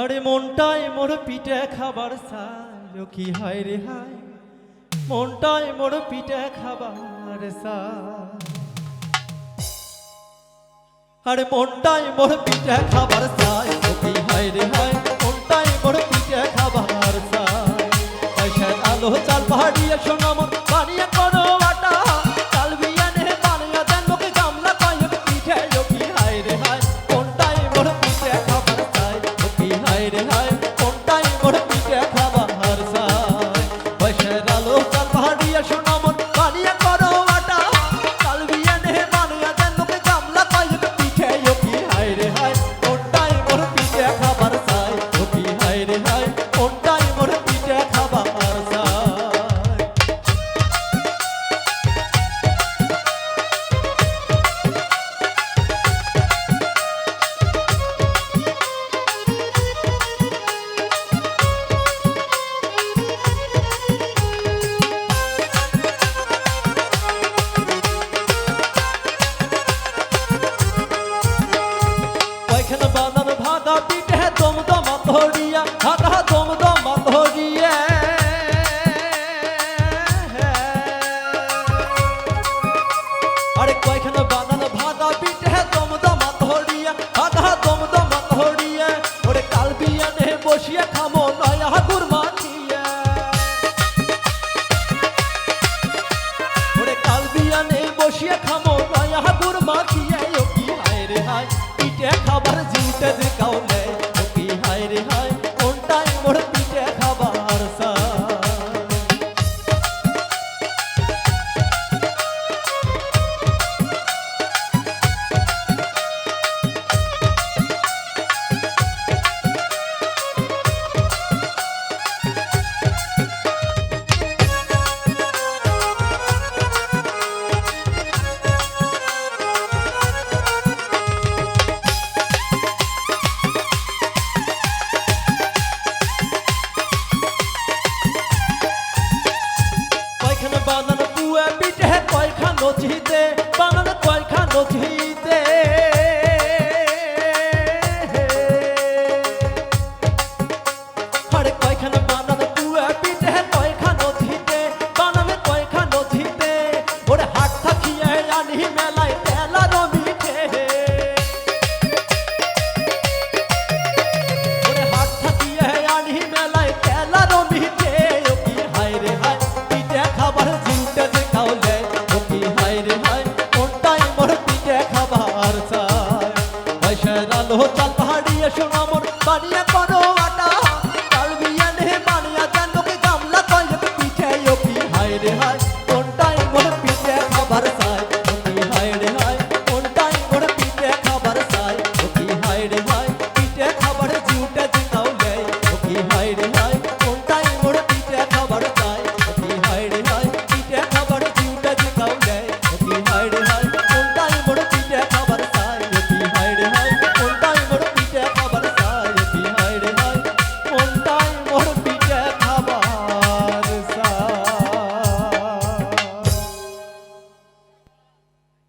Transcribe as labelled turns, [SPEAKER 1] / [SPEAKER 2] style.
[SPEAKER 1] আরে মনটাই মোর পিঠে খাবার সাই কি হায় রে হায়। মনটাই মোর পিঠে খাবার সাই আরে মনটাই মোর পিঠে খাবার সাই কি হাই রে হায়। মনটাই মোর পিঠে খাবার সাই আলো চাল পাহাড়ি একশো নাম বানিয়ে করো। আরে কয়খানা বাদান ভাদা পিঠে, দমদমা ধরিয়া আধা দমদমা ধরিয়া, ওরে কাল বিয়ানে বসিয়া খামো নয়া গুরমা নিয়ে ওরে কাল বিয়ানে বসিয়া খামো নথিতে বানান কয়খা নথিতে আরে কয়খানা বানান, কুয়া পিঠে কয়খা নথিতে বানান কয়খা নথিতে ওরে হাট থাকিয়ে আনি বানিয়ে শোনো মোর বানিয়ে করো আটা। তার বিয়ানে বানিয়ে জানো গামলা তৈরি। কোনটাই মোর